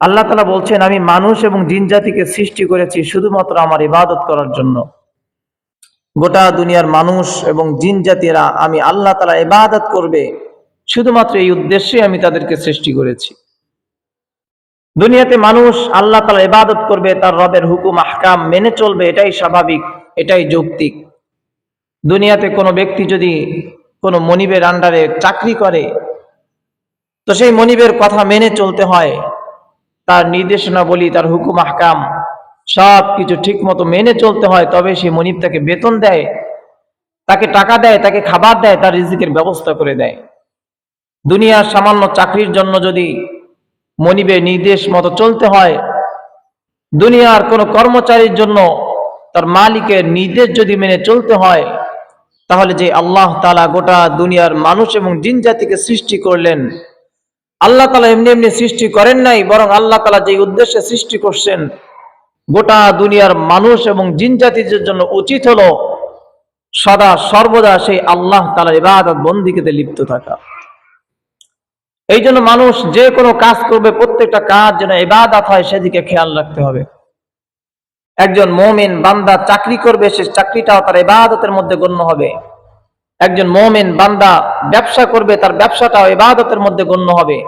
আল্লাহ তালা বলছেন, আমি মানুষ এবং জিন জাতিকে সৃষ্টি করেছি শুধুমাত্র আমার ইবাদত করার জন্য। গোটা দুনিয়ার মানুষ এবং জিন জাতিরা আমি আল্লাহ তালা ইবাদত করবে। শুধুমাত্র এই উদ্দেশ্যে আমি তাদেরকে সৃষ্টি করেছি। দুনিয়াতে মানুষ আল্লাহ তালা ইবাদত করবে, তার রবের হুকুম, আহকাম মেনে চলবে, এটাই স্বাভাবিক, এটাই যৌক্তিক। দুনিয়াতে কোনো ব্যক্তি যদি কোনো মনিবের আন্ডারে চাকরি করে, তো সেই মনিবের কথা মেনে চলতে হয়। তার নির্দেশনা বলি তার হুকুম, আহকাম সব কিছু ঠিক মতো মেনে চলতে হয়, তবে সে মনিব তাকে বেতন দেয়, তাকে টাকা দেয়, তাকে খাবার দেয়, তার রিজিকের ব্যবস্থা করে দেয়। দুনিয়ার সামান্য চাকরির জন্য যদি মনিবের নির্দেশ মতো চলতে হয়, দুনিয়ার কোনো কর্মচারীর জন্য তার মালিকের নির্দেশ যদি মেনে চলতে হয়, তাহলে যে আল্লাহ তালা গোটা দুনিয়ার মানুষ এবং জিন জাতিকে সৃষ্টি করলেন আল্লাহ তালা এমনি এমনি সৃষ্টি করেন নাই, বরং আল্লাহ তালা যে উদ্দেশ্যে সৃষ্টি করছেন, গোটা দুনিয়ার মানুষ এবং জিন জাতিদের জন্য উচিত হলো সদা সর্বদা সেই আল্লাহ তালা ইবাদত বন্দিকেতে লিপ্ত থাকা। এই জন্য মানুষ যে কোনো কাজ করবে, প্রত্যেকটা কাজ যেন ইবাদত হয়, সেদিকে খেয়াল রাখতে হবে। একজন মোমেন বান্দা চাকরি করবে, সে চাকরিটাও তার ইবাদতের মধ্যে গণ্য হবে। একজন মোমেন বান্দা ব্যবসা করবে, তার ব্যবসাটাও ইবাদতের মধ্যে গণ্য হবে।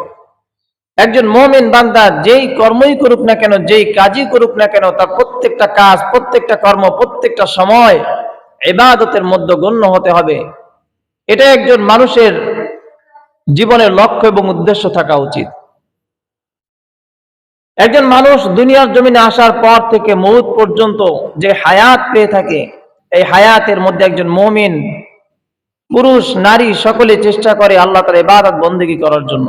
একজন মোমেন বান্দা যেই কর্মই করুক না কেন, যেই কাজই করুক না কেন, তার প্রত্যেকটা কাজ, প্রত্যেকটা কর্ম, প্রত্যেকটা সময় ইবাদতের মধ্যে গণ্য হতে হবে। এটা একজন মানুষের জীবনের লক্ষ্য এবং উদ্দেশ্য থাকা উচিত। একজন মানুষ দুনিয়ার জমিনে আসার পর থেকে মৌত পর্যন্ত যে হায়াত পেয়ে থাকে, এই হায়াতের মধ্যে একজন মমিন পুরুষ, নারী সকলে চেষ্টা করে আল্লাহ তালা ইবাদত বন্দিগি করার জন্য।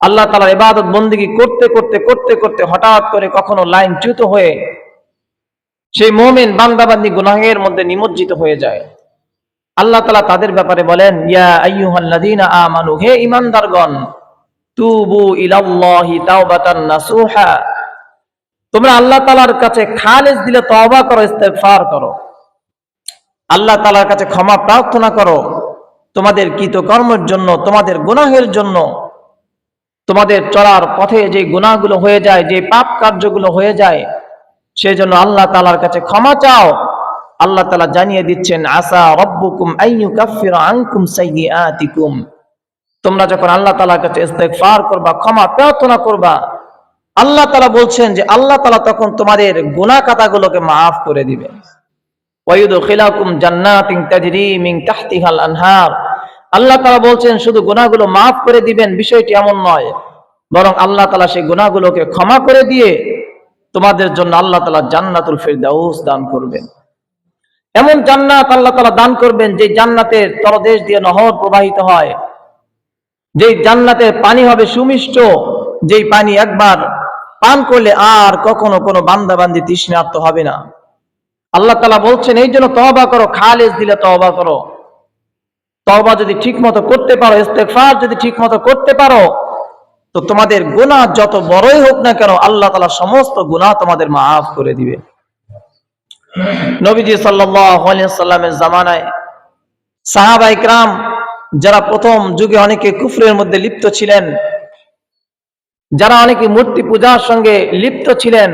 আল্লাহ তালার ইবাদত বন্দিগি করতে করতে করতে করতে হঠাৎ করে কখনো লাইন চ্যুত হয়ে সেই মোমেন বান্দাবান্দি গুনাহের মধ্যে নিমজ্জিত হয়ে যায়। আল্লাহ তালা তাদের ব্যাপারে বলেন, ইয়া হে ঈমানদারগণ, তুবু তোমরা আল্লাহ তাআলার কাছে খালেস দিলে তওবা করো, ইস্তেগফার করো। আল্লাহ তাআলার কাছে ক্ষমা প্রার্থনা করো। তোমাদের কৃতকর্মের জন্য, তোমাদের গুনাহের জন্য, তোমাদের চলার পথে যে গুনাহগুলো হয়ে যায়, যে পাপ কার্যগুলো হয়ে যায় সেই জন্য আল্লাহ তাআলার কাছে ক্ষমা চাও। আল্লাহ তাআলা জানিয়ে দিচ্ছেন, আসা রব্বুকুম আনকুম সাইয়্যাতিকুম। তোমরা যখন আল্লাহ তালার কাছে ইস্তেগফার করবা, ক্ষমা প্রার্থনা করবা, আল্লাহ তালা বলছেন যে আল্লাহ তালা তখন তোমাদের গুনাহ খাতাগুলোকে মাফ করে দিবেন। ওয়ায়ুদখিলাকুম জান্নাতিন তাজরি তাহতিহাল আনহার। আল্লাহ তাআলা বলছেন, শুধু গুনাহগুলো মাফ করে দিবেন, বিষয়টি এমন নয়। বরং আল্লাহ সেই ক্ষমা করে দিয়ে তোমাদের জন্য আল্লাহ জান্নাতুল ফিরদাউস দান করবেন। এমন জান্নাত আল্লাহ দান করবেন যে জান্নাতের তলদেশ দিয়ে নহর প্রবাহিত হয়। যেই জান্নাতের পানি হবে সুমিষ্ট, যেই পানি একবার পান করলে আর কখনো কোনো বান্দা বান্দি তৃষ্ণার্ত হবে না। আল্লাহ তালা বলছেন, এই জন্য তহবা করো, খালেজ দিলে তহবা করো। তহবা যদি ঠিক মতো করতে পারো ইস্তেফার যদি ঠিক মতো করতে পারো, তো তোমাদের গুনাহ যত বড়ই হোক না কেন, আল্লাহ তালা সমস্ত গুনাহ তোমাদের মাফ করে দিবে। নবীজি সাল্লামের জামানায় সাহাবা ইকরাম যারা প্রথম যুগে অনেকে কুফরের মধ্যে লিপ্ত ছিলেন, যারা অনেকে মূর্তি পূজার সঙ্গে লিপ্ত ছিলেন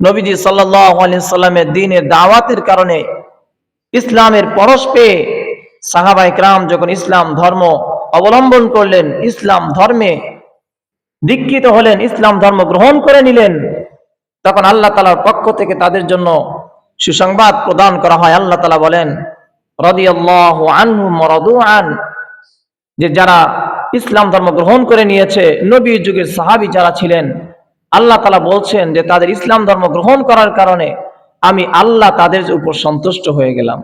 নবীজি সাল্লামের দিনের দাওয়াতের কারণে ইসলামের পরশ পেয়ে সাহাবা ইকরাম যখন ইসলাম ধর্ম অবলম্বন করলেন, ইসলাম ধর্মে দীক্ষিত হলেন, ইসলাম ধর্ম গ্রহণ করে নিলেন, তখন আল্লাহ তালার পক্ষ থেকে তাদের জন্য সুসংবাদ প্রদান করা হয়। আল্লাহ তালা বলেন যে যারা ইসলাম ধর্ম গ্রহণ করে নিয়েছে নবী যুগের সাহাবি যারা ছিলেন আল্লাহ তালা বলছেন যে তাদের ইসলাম ধর্ম গ্রহণ করার কারণে আমি আল্লাহ তাদের উপর সন্তুষ্ট হয়ে গেলাম।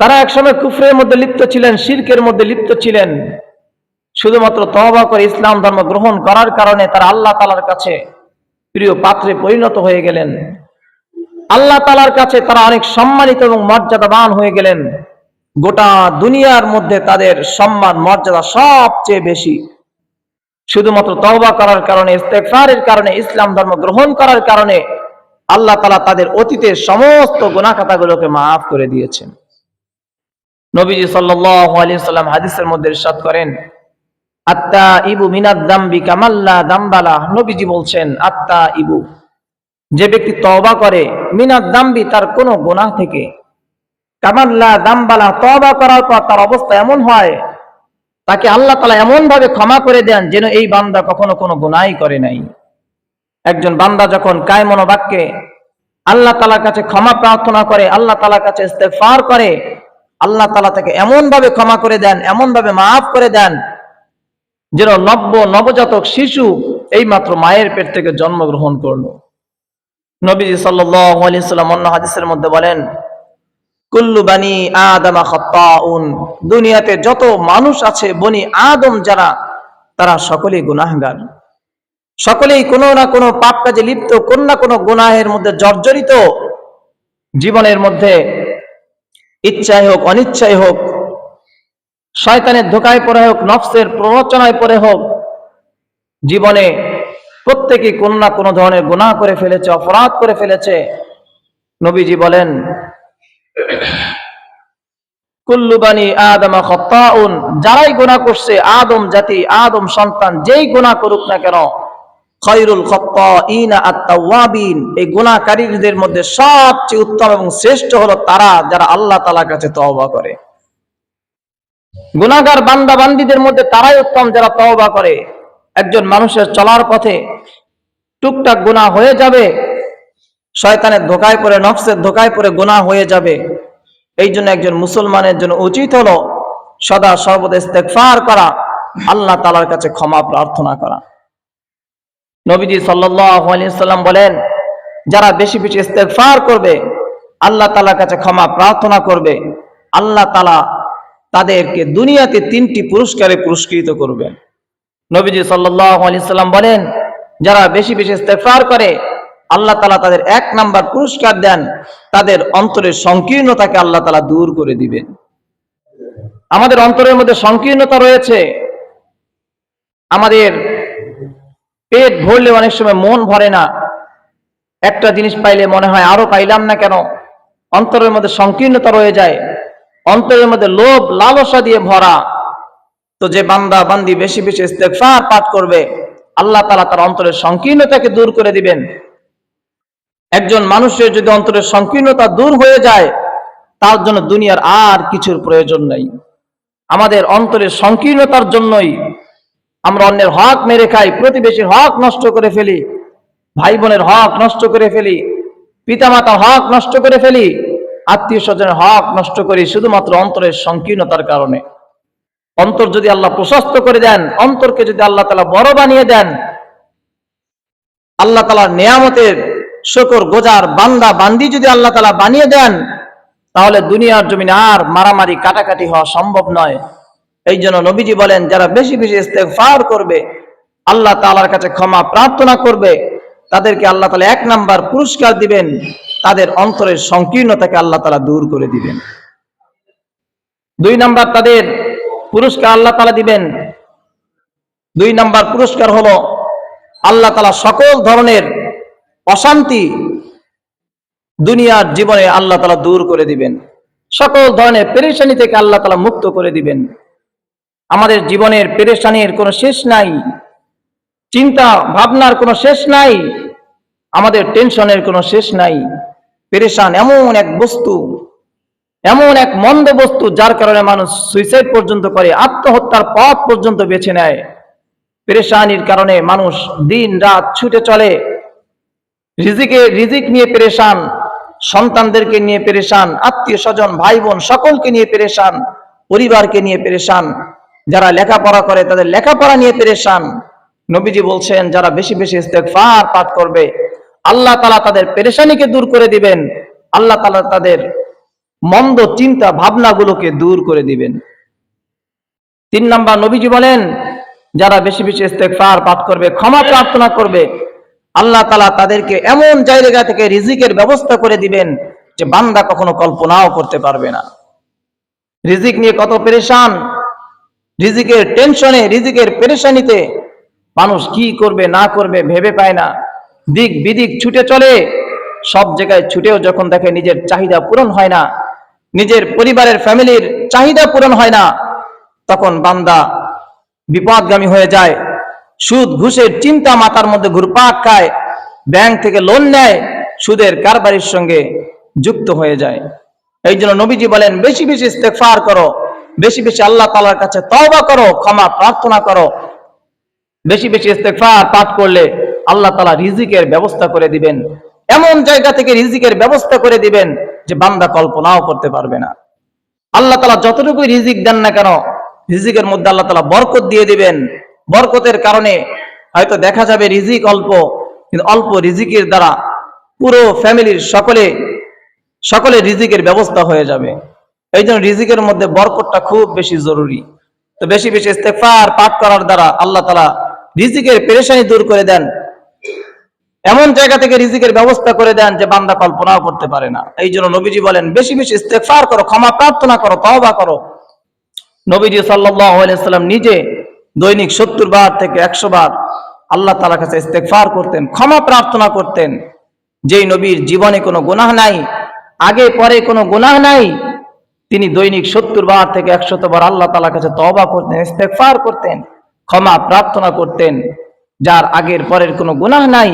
তারা একসময় কুফরের মধ্যে লিপ্ত ছিলেন, শির্কের মধ্যে লিপ্ত ছিলেন। শুধুমাত্র তহবা করে ইসলাম ধর্ম গ্রহণ করার কারণে তারা আল্লাহ তালার কাছে প্রিয় পাত্রে পরিণত হয়ে গেলেন। আল্লাহ তালার কাছে তারা অনেক সম্মানিত এবং মর্যাদাবান হয়ে গেলেন। গোটা দুনিয়ার মধ্যে তাদের সম্মান, মর্যাদা সবচেয়ে বেশি। শুধুমাত্র তওবা করার কারণে ইস্তেফারের কারণে, ইসলাম ধর্ম গ্রহণ করার কারণে আল্লাহ তালা তাদের অতীতের সমস্ত গুণাখাতাগুলোকে মাফ করে দিয়েছেন। নবীজি সাল্লাম হাদিসের মধ্যে ইরশাদ করেন আত্মা ইবু মিনাদ দাম্বি কামাল্লা দাম্বালা নবীজি বলছেন আত্মা ইবু যে ব্যক্তি তওবা করে, মিনাদ দাম্বি তার কোনো গুনাহ থেকে কামাল্লা দাম্বালা তওবা করার পর তার অবস্থা এমন হয় তাকে আল্লাহ তালা এমন ভাবে ক্ষমা করে দেন যেন এই বান্দা কখনো কোনো গুনাহই করে নাই। একজন বান্দা যখন কায় মনোবাক্যে আল্লাহ তালার কাছে ক্ষমা প্রার্থনা করে, আল্লাহ তালার কাছে ইস্তেফার করে, আল্লাহ তালা তাকে এমন ভাবে ক্ষমা করে দেন এমন ভাবে মাফ করে দেন যেন নব্য, নবজাতক শিশু এই মাত্র মায়ের পেট থেকে জন্মগ্রহণ করল। নবীজি সাল্লাম অন্য হাদিসের মধ্যে বলেন কুল্লু বানি আদমা দুনিয়াতে যত মানুষ আছে, বনি আদম যারা, তারা সকলেই গুনাহগার। সকলেই কোনো না কোনো পাপ কাজে লিপ্ত, কোন না কোনো গুনাহের মধ্যে জর্জরিত। জীবনের মধ্যে ইচ্ছাই হোক অনিচ্ছাই হোক, শয়তানের ধোকায় পড়ে হোক, নফসের প্ররোচনায় পড়ে হোক, জীবনে প্রত্যেকে কোনো না কোনো ধরনের গুনাহ করে ফেলেছে, অপরাধ করে ফেলেছে। নবীজি বলেন কুল্লুবানি যারাই করছে, আদম জাতি, আদম সন্তান, যেই করুক না কেন খৈরুল এই মধ্যে সবচেয়ে উত্তম এবং শ্রেষ্ঠ হলো তারা যারা আল্লাহ কাছে করে। গুনাহগার বান্দা বান্দীদের মধ্যে তারাই উত্তম যারা তওবা করে। একজন মানুষের চলার পথে টুকটাক গুনাহ হয়ে যাবে শয়তানের ধোকায় পড়ে, নফসের ধোকায় পড়ে গুনাহ হয়ে যাবে। এই জন্য একজন মুসলমানের জন্য উচিত হলো সদা সর্বদা ইস্তেগফার করা, আল্লাহ তালার কাছে ক্ষমা প্রার্থনা করা। নবীজি সাল্লাম বলেন, যারা বেশি বেশি ইস্তেগফার করবে, আল্লাহ তালার কাছে ক্ষমা প্রার্থনা করবে, আল্লাহ তালা তাদেরকে দুনিয়াতে তিনটি পুরস্কারে পুরস্কৃত করবেন। নবীজি সাল্লাল্লাহু আলাইহি সাল্লাম বলেন, যারা বেশি বেশি ইস্তেগফার করে আল্লাহ তালা তাদের এক নাম্বার পুরস্কার দেন, তাদের অন্তরের সংকীর্ণতাকে আল্লাহ তালা দূর করে দিবেন। আমাদের অন্তরের মধ্যে সংকীর্ণতা রয়েছে। আমাদের পেট ভরলে অনেক সময় মন ভরে না। একটা জিনিস পাইলে মনে হয়, আরও পাইলাম না কেন? অন্তরের মধ্যে সংকীর্ণতা রয়ে যায়। অন্তরের মধ্যে লোভ, লালসা দিয়ে ভরা। তো যে বান্দা, বান্দি বেশি বেশি ইস্তেগফার পাঠ করবে, আল্লাহ তালা তার অন্তরের সংকীর্ণতাকে দূর করে দিবেন। একজন মানুষের যদি অন্তরের সংকীর্ণতা দূর হয়ে যায়, তার জন্য দুনিয়ার আর কিছুর প্রয়োজন নেই। আমাদের অন্তরের সংকীর্ণতার জন্যই আমরা অন্যের হক মেরে খাই, প্রতিবেশীর হক নষ্ট করে ফেলি ভাই বোনের হক নষ্ট করে ফেলি, পিতামাতার হক নষ্ট করে ফেলি আত্মীয় স্বজনের হক নষ্ট করি শুধুমাত্র অন্তরের সংকীর্ণতার কারণে। অন্তর যদি আল্লাহ প্রশস্ত করে দেন, অন্তরকে যদি আল্লাহ তালা বড় বানিয়ে দেন, আল্লাহ তালার নেয়ামতের শকর গোজার বান্দা বান্দি যদি আল্লাহ তালা বানিয়ে দেন, তাহলে দুনিয়ার জমিনে আর মারামারি কাটাকাটি হওয়া সম্ভব নয়। এই জন্য নবীজি বলেন, যারা বেশি বেশি ইস্তেগফার করবে, আল্লাহ তাআলার কাছে ক্ষমা প্রার্থনা করবে, তাদেরকে আল্লাহ তাআলা এক নাম্বার পুরস্কার দিবেন, তাদের অন্তরের সংকীর্ণতাকে আল্লাহ তালা দূর করে দিবেন। দুই নাম্বার তাদের পুরস্কার আল্লাহ তালা দিবেন। দুই নাম্বার পুরস্কার হলো আল্লাহ তালা সকল ধরনের অশান্তি দুনিয়ার জীবনে আল্লাহ তাআলা দূর করে দিবেন। সকল ধরনের পেরেশানি থেকে আল্লাহ তাআলা মুক্ত করে দিবেন। আমাদের জীবনের পেরেশানির কোনো শেষ নাই, চিন্তা ভাবনার কোনো শেষ নাই, আমাদের টেনশনের কোনো শেষ নাই। পেরেশান এমন এক বস্তু, এমন এক মন্দ বস্তু যার কারণে মানুষ সুইসাইড পর্যন্ত করে, আত্মহত্যার পথ পর্যন্ত বেছে নেয়। পেরেশানির কারণে মানুষ দিন রাত ছুটে চলে রিজিকে রিজিক নিয়ে পেরেশান, সন্তানদেরকে নিয়ে পেরেশান, আত্মীয় স্বজন ভাই বোন সকলকে নিয়ে পেরেশান, পরিবারকে নিয়ে পেরেশান, যারা লেখাপড়া করে তাদের লেখাপড়া নিয়ে পেরেশান। নবীজি বলছেন, যারা বেশি বেশি ইস্তেগফার পাঠ করবে, আল্লাহ তালা তাদের পেরেশানিকে দূর করে দিবেন, আল্লাহ তালা তাদের মন্দ চিন্তা ভাবনাগুলোকে দূর করে দিবেন। তিন নাম্বার, নবীজি বলেন, যারা বেশি বেশি ইস্তেগফার পাঠ করবে, ক্ষমা প্রার্থনা করবে আল্লাহ তালা তাদেরকে এমন জায়গা থেকে রিজিকের ব্যবস্থা করে দিবেন যে বান্দা কখনো কল্পনাও করতে পারবে না। রিজিক নিয়ে কত পেরেশান। রিজিকের টেনশনে, রিজিকের পেরেশানিতে মানুষ কি করবে, না করবে ভেবে পায় না। দিক বিদিক ছুটে চলে, সব জায়গায় ছুটেও যখন দেখে নিজের চাহিদা পূরণ হয় না, নিজের পরিবারের ফ্যামিলির চাহিদা পূরণ হয় না, তখন বান্দা বিপদগামী হয়ে যায়। সুদ, ঘুষের চিন্তা মাথার মধ্যে ঘুরপাক খায়, ব্যাংক থেকে লোন নেয়, সুদের কারবারির সঙ্গে যুক্ত হয়ে যায়। এই জন্য নবীজি বলেন, বেশি বেশি ইস্তেগফার করো, বেশি বেশি আল্লাহ তালার কাছে তওবা করো, ক্ষমা প্রার্থনা করো। বেশি বেশি ইস্তেগফার পাঠ করলে আল্লাহ তালা রিজিকের ব্যবস্থা করে দিবেন। এমন জায়গা থেকে রিজিকের ব্যবস্থা করে দিবেন যে বান্দা কল্পনাও করতে পারবে না। আল্লাহ তালা যতটুকু রিজিক দেন না কেন, রিজিকের মধ্যে আল্লাহ তালা বরকত দিয়ে দিবেন। বরকতের কারণে হয়তো দেখা যাবে রিজিক অল্প, কিন্তু অল্প রিজিকের দ্বারা পুরো ফ্যামিলির সকলে সকলে রিজিকের ব্যবস্থা হয়ে যাবে। এই জন্য রিজিকের মধ্যে বরকতটা খুব বেশি জরুরি। তো বেশি বেশি ইস্তেফার পাঠ করার দ্বারা আল্লাহ তালা রিজিকের পেরেশানি দূর করে দেন। এমন জায়গা থেকে রিজিকের ব্যবস্থা করে দেন যে বান্দা কল্পনাও করতে পারে না। এই জন্য নবীজি বলেন, বেশি বেশি ইস্তেফার করো, ক্ষমা প্রার্থনা করো, তওবা করো। নবীজি সাল্লাল্লাহু আলাইহি সাল্লাম নিজে দৈনিক সত্তর বার থেকে একশো বার আল্লাহ তালার কাছে ইস্তেগফার করতেন, ক্ষমা প্রার্থনা করতেন। যেই নবীর জীবনে কোনো গুনাহ নাই, আগে পরে কোনো গুনাহ নাই, তিনি দৈনিক সত্তর বার থেকে একশত বার আল্লাহ তালার কাছে তওবা করতেন, ইস্তেগফার করতেন, ক্ষমা প্রার্থনা করতেন। যার আগের পরের কোনো গুনাহ নাই,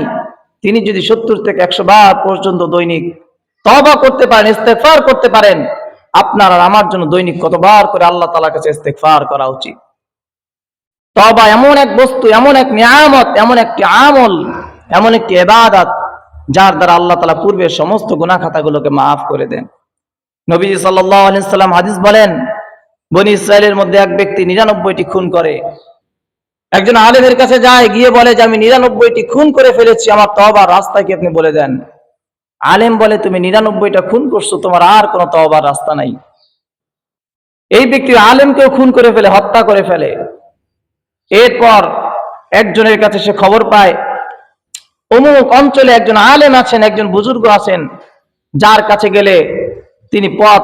তিনি যদি সত্তর থেকে একশো বার পর্যন্ত দৈনিক তওবা করতে পারেন, ইস্তেগফার করতে পারেন, আপনার আর আমার জন্য দৈনিক কতবার করে আল্লাহ তালার কাছে ইস্তেগফার করা উচিত। তবা এমন এক বস্তু, এমন এক নিয়ামত, এমন একটি আমল, এমন একটি এবাদত যার দ্বারা আল্লাহ তালা পূর্বের সমস্ত খাতাগুলোকে মাফ করে দেন। নবীজি সাল্লাম হাদিস বলেন, বনি ইসরায়েলের মধ্যে এক ব্যক্তি নিরানব্বইটি খুন করে। একজন আলেমের কাছে যায়, গিয়ে বলে যে, আমি নিরানব্বইটি খুন করে ফেলেছি, আমার তবার রাস্তায় কি আপনি বলে দেন? আলেম বলে, তুমি নিরানব্বইটা খুন করছ, তোমার আর কোনো তবার রাস্তা নাই। এই ব্যক্তি আলেমকেও খুন করে ফেলে, হত্যা করে ফেলে। এরপর একজনের কাছে সে খবর পায়, অমুক অঞ্চলে একজন আলেম আছেন, একজন বুজুর্গ আছেন, যার কাছে গেলে তিনি পথ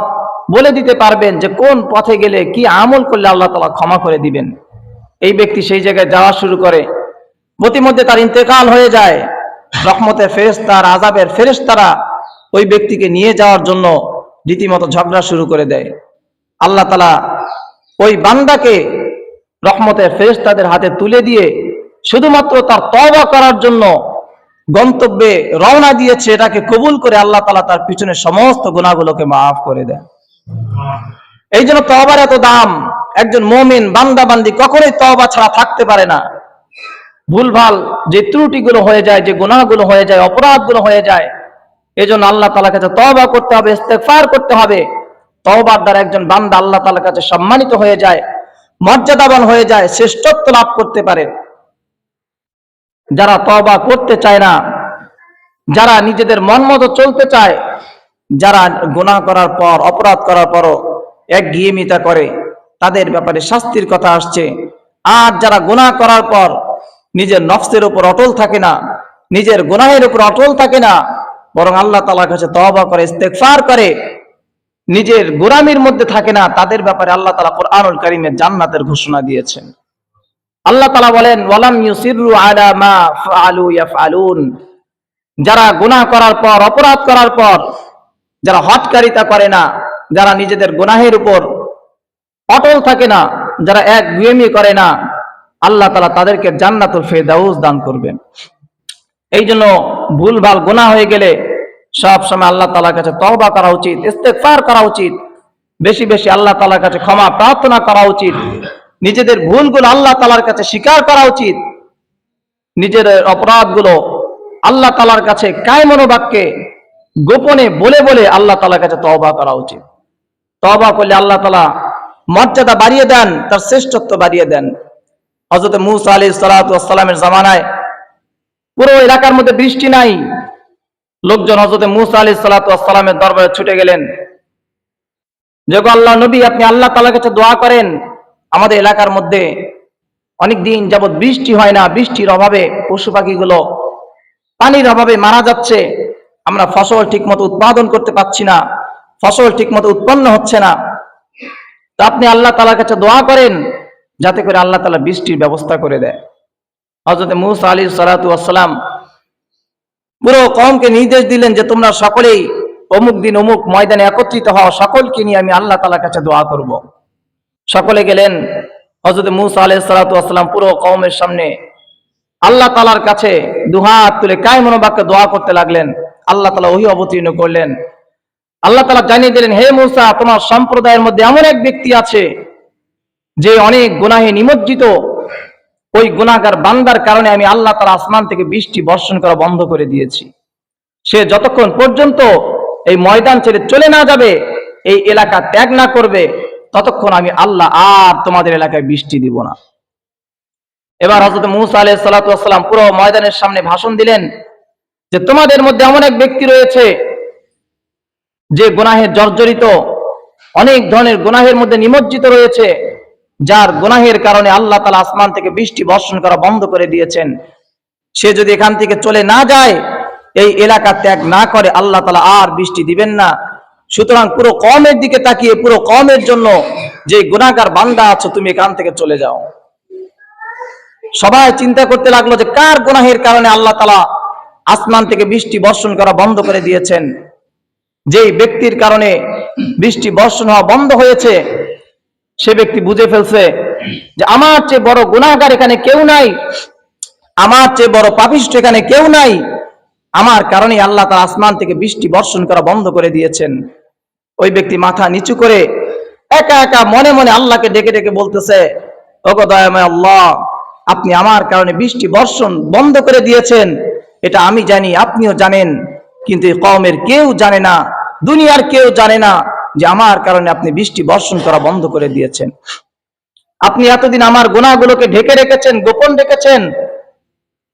বলে দিতে পারবেন যে কোন পথে গেলে কি আমল করলে আল্লাহ তালা ক্ষমা করে দিবেন। এই ব্যক্তি সেই জায়গায় যাওয়া শুরু করে, প্রতিমধ্যে তার ইন্তেকাল হয়ে যায়, রহমতের ফেরেস্তার আজাবের ফেরেস্তারা ওই ব্যক্তিকে নিয়ে যাওয়ার জন্য রীতিমতো ঝগড়া শুরু করে দেয়। আল্লাহ তালা ওই বান্দাকে রহমতের ফেরেস্তাদের হাতে তুলে দিয়ে শুধুমাত্র তার তবা করার জন্য গন্তব্যে রওনা দিয়েছে, এটাকে কবুল করে আল্লাহ তালা তার পিছনে সমস্ত গুণাগুলোকে মাফ করে দেয় এই জন্য তবার এত দাম, একজন মমিন বান্দা বান্দি কখনোই তবা ছাড়া থাকতে পারে না। ভুলভাল যে ত্রুটিগুলো হয়ে যায়, যে গুনাহগুলো হয়ে যায়, অপরাধগুলো হয়ে যায়, এজন্য আল্লাহ তালার কাছে তবা করতে হবে, ইস্তেগফার করতে হবে। তওবার দ্বারা একজন বান্দা আল্লাহ তালার কাছে সম্মানিত হয়ে যায়। মর্যাদাবান হয়ে যায়, শ্রেষ্ঠত্ব লাভ করতে পারে। যারা তবা করতে চায় না, যারা নিজেদের মন মতো চলতে চায়, যারা গুনাহ করার পর, অপরাধ করার পরও এক গিয়েমিতা করে, তাদের ব্যাপারে শাস্তির কথা আসছে। আর যারা গুনাহ করার পর নিজের নফসের উপর অটল থাকে না, নিজের গুনাহের উপর অটল থাকে না, বরং আল্লাহ তালা কাছে তওবা করে, ইস্তেগফার করে নিজের গোরামির মধ্যে থাকে না, তাদের ব্যাপারে আল্লাহ তালা কোরআনুল করিমের জান্নাতের ঘোষণা দিয়েছেন। আল্লাহ তালা বলেন, ওয়ালাম ইউসিরু আলা মা ফাআলু ইয়াফআলুন। যারা গুনাহ করার পর, অপরাধ করার পর, যারা হটকারিতা করে না, যারা নিজেদের গুনাহের উপর অটল থাকে না, যারা এক গুয়েমি করে না, আল্লাহ তালা তাদেরকে জান্নাতুল ফেরদাউস দান করবেন। এই জন্য ভুলভাল গুনাহ হয়ে গেলে সব সময় আল্লাহ তালার কাছে তওবা করা উচিত, ইস্তেগফার করা উচিত, বেশি বেশি আল্লাহ তালার কাছে ক্ষমা প্রার্থনা করা উচিত, নিজেদের ভুলগুলো আল্লাহ তালার কাছে স্বীকার করা উচিত, নিজের অপরাধগুলো আল্লাহ তালার কাছে কায় মনোবাক্যে গোপনে বলে বলে আল্লাহ তালার কাছে তওবা করা উচিত। তওবা করলে আল্লাহ তালা মর্যাদা বাড়িয়ে দেন, তার শ্রেষ্ঠত্ব বাড়িয়ে দেন। হজরত মুসা আলী সালাতামের জামানায় পুরো এলাকার মধ্যে বৃষ্টি নাই লোকজন হজরত মুসা আলী সালাতামের দরবারে ছুটে গেলেন। যেগো আল্লাহ নবী, আপনি আল্লাহ তালার কাছে দোয়া করেন, আমাদের এলাকার মধ্যে অনেক দিন যাবৎ বৃষ্টি হয় না, বৃষ্টির অভাবে পশু পাখিগুলো পানির অভাবে মারা যাচ্ছে, আমরা ফসল ঠিকমতো উৎপাদন করতে পারছি না, ফসল ঠিকমতো উৎপন্ন হচ্ছে না। তা আপনি আল্লাহ তালার কাছে দোয়া করেন, যাতে করে আল্লাহ তালা বৃষ্টির ব্যবস্থা করে দেয়। হজরত মুসা আলী সালাতু আসসালাম পুরো কমকে নির্দেশ দিলেন যে তোমরা সকলেই অমুক দিন অমুক ময়দানে একত্রিত হও, সকলকে নিয়ে আমি আল্লাহ তালার কাছে দোয়া করব। সকলে গেলেন হজরত মুসা আলাইহিস সালাতু ওয়াসসালাম পুরো কওমের সামনে আল্লাহ তালার কাছে দুহাত তুলে কায় মনোবাক্যে দোয়া করতে লাগলেন আল্লাহ তালা ওহি অবতীর্ণ করলেন আল্লাহ তালা জানিয়ে দিলেন, হে মুসা, তোমার সম্প্রদায়ের মধ্যে এমন এক ব্যক্তি আছে, যে অনেক গুনাহে নিমজ্জিত ওই গুনাহগার বান্দার কারণে আমি আল্লাহ তালা আসমান থেকে বৃষ্টি বর্ষণ করা বন্ধ করে দিয়েছি। সে যতক্ষণ পর্যন্ত এই ময়দান ছেড়ে চলে না যাবে, এই এলাকা ত্যাগ না করবে, ততক্ষণ আমি আল্লাহ আর তোমাদের এলাকায় বৃষ্টি দিব না। এবার হজরত মুসা আলাহ সালাতাম পুরো ময়দানের সামনে ভাষণ দিলেন যে, তোমাদের মধ্যে এমন এক ব্যক্তি রয়েছে যে গুনাহে জর্জরিত, অনেক ধরনের গুনাহের মধ্যে নিমজ্জিত রয়েছে। যার গুনাহের কারণে আল্লাহ তালা আসমান থেকে বৃষ্টি বর্ষণ করা বন্ধ করে দিয়েছেন। সে যদি এখান থেকে চলে না যায়, এই এলাকা ত্যাগ না করে আল্লাহ তালা আর বৃষ্টি দিবেন না। সুতরাং পুরো কমের দিকে তাকিয়ে, পুরো কমের জন্য যে গুণাগার বান্দা আছো, তুমি এখান থেকে চলে যাও। সবাই চিন্তা করতে লাগল যে কার গুনাহের কারণে আল্লাহ তালা আসমান থেকে বৃষ্টি বর্ষণ করা বন্ধ করে দিয়েছেন। যেই ব্যক্তির কারণে বৃষ্টি বর্ষণ হওয়া বন্ধ হয়েছে সে ব্যক্তি বুঝে ফেলছে যে আমার চেয়ে বড় গুণাগার এখানে কেউ নাই, আমার চেয়ে বড় পাপিষ্ট এখানে কেউ নাই। আমার কারণে আল্লাহ তার আসমান থেকে বৃষ্টি বর্ষণ করা বন্ধ করে দিয়েছেন। ওই ব্যক্তি মাথা নিচু করে একা একা মনে মনে আল্লাহকে ডেকে ডেকে বলতেছে, ওগো আল্লাহ, আপনি আমার কারণে বৃষ্টি বর্ষণ বন্ধ করে দিয়েছেন। এটা আমি জানি, আপনিও জানেন, কিন্তু এই কওমের কেউ জানে না, দুনিয়ার কেউ জানে না। যে আমার কারণে আপনি বৃষ্টি বর্ষণ করা বন্ধ করে দিয়েছেন। আপনি এতদিন আমার গুণাগুলোকে ঢেকে রেখেছেন, গোপন রেখেছেন।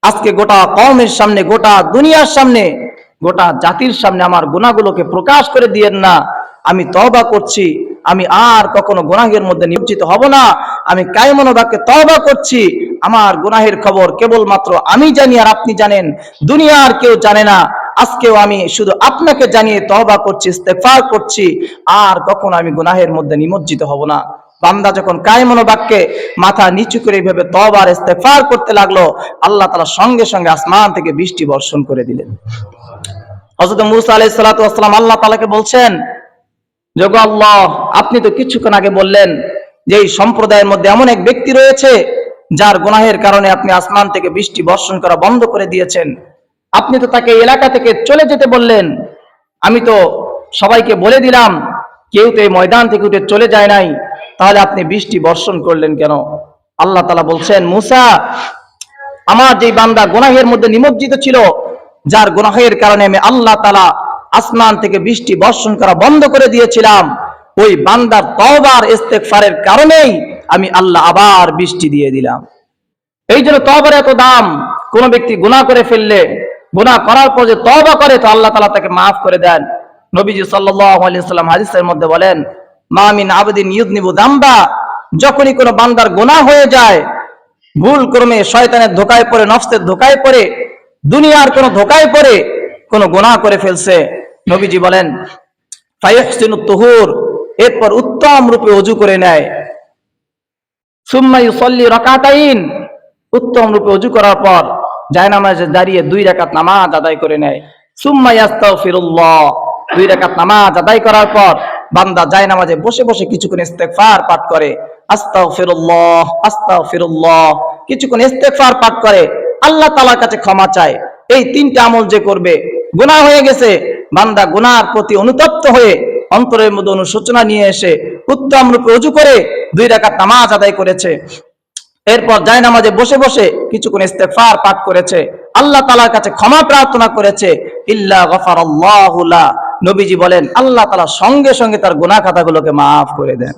আজকে গোটা কওমের সামনে, গোটা দুনিয়ার সামনে, গোটা জাতির সামনে আমার গুণাগুলোকে প্রকাশ করে দিয়েন না। আমি তবা করছি, আমি আর কখনো গুনাহের মধ্যে নিয়োজিত হব না। আমি কায়মনোবাক্যে তবা করছি, আমার গুনাহের খবর কেবলমাত্র আমি জানি আর আপনি জানেন। দুনিয়ার কেউ জানে না। আজকেও আমি শুধু আপনাকে জানিয়ে তবা করছি ইস্তেফার করছি, আর কখনো আমি গুনাহের মধ্যে নিমজ্জিত হব না। বান্দা যখন কায়মনো বাক্যে মাথা নিচু করে এইভাবে তবার ইস্তেফার করতে লাগল, আল্লাহ তালা সঙ্গে সঙ্গে আসমান থেকে বৃষ্টি বর্ষণ করে দিলেন। হজরত মুসা আলাই সালাতাম আল্লাহ তালাকে বলছেন, যোগ আল্লাহ, আপনি তো কিছুক্ষণ আগে বললেন যে এই সম্প্রদায়ের মধ্যে এমন এক ব্যক্তি রয়েছে, যার গুনাহের কারণে আপনি আসমান থেকে বৃষ্টি বর্ষণ করা বন্ধ করে দিয়েছেন। আপনি তো তাকে এলাকা থেকে চলে যেতে বললেন। আমি তো সবাইকে বলে দিলাম, কেউ তো এই ময়দান থেকে উঠে চলে যায় নাই। তাহলে আপনি বৃষ্টি বর্ষণ করলেন কেন? আল্লাহ তালা বলছেন, মুসা, আমার যে বান্দা গুনাহের মধ্যে নিমজ্জিত ছিল, যার গুনাহের কারণে আমি আল্লাহ তালা আসমান থেকে বৃষ্টি বর্ষণ করা বন্ধ করে দিয়েছিলাম। ওই বান্দার তওবার ইস্তেগফারের কারণেই আমি আল্লাহ আবার বৃষ্টি দিয়ে দিলাম। এই জন্য তবার এত দাম। কোন ব্যক্তি গুনাহ করে ফেললে গুনাহ করার পর যে তবা করে, তো আল্লাহ তালা তাকে মাফ করে দেন। নবীজি সাল্লাম হাদিসের মধ্যে বলেন মামিন আবদিন ইউদনিবু দাম্বা যখনই কোনো বান্দার গোনা হয়ে যায়, ভুল ক্রমে শয়তানের ধোকায় পড়ে, নফসের ধোকায় পড়ে, দুনিয়ার কোনো ধোকায় পড়ে, কোনো গোনা করে ফেলছে। নবীজি বলেন এরপর উত্তম রূপে অজু করে নেয়। সুম্মাই ইউসাল্লি রকাতাইন, উত্তম রূপে অজু করার পর জায়নামাজে দাঁড়িয়ে দুই রাকাত নামাজ আদায় করে নেয়। সুম্মা দুই নামাজ আদায় করার পর বান্দা জায়নামাজে বসে বসে কিছুক্ষণ পাঠ করে। আস্তাগফিরুল্লাহ কিছুক্ষণ পাঠ করে। আল্লাহ কাছে ক্ষমা চায়। এই তিনটা আমল যে করবে, গুনাহ হয়ে গেছে। বান্দা গুনার প্রতি অনুতপ্ত হয়ে অন্তরের মধ্যে অনুশোচনা নিয়ে এসে উত্তম রূপে অজু করে দুই রাকাত নামাজ আদায় করেছে। এরপর যায় নামাজে বসে বসে কিছুক্ষণ ইস্তেফার পাঠ করেছে। আল্লাহ তালার কাছে ক্ষমা প্রার্থনা করেছে। ইল্লা গফার নবীজি বলেন, আল্লাহ তালা সঙ্গে সঙ্গে তার গুনা খাতাগুলোকে মাফ করে দেন।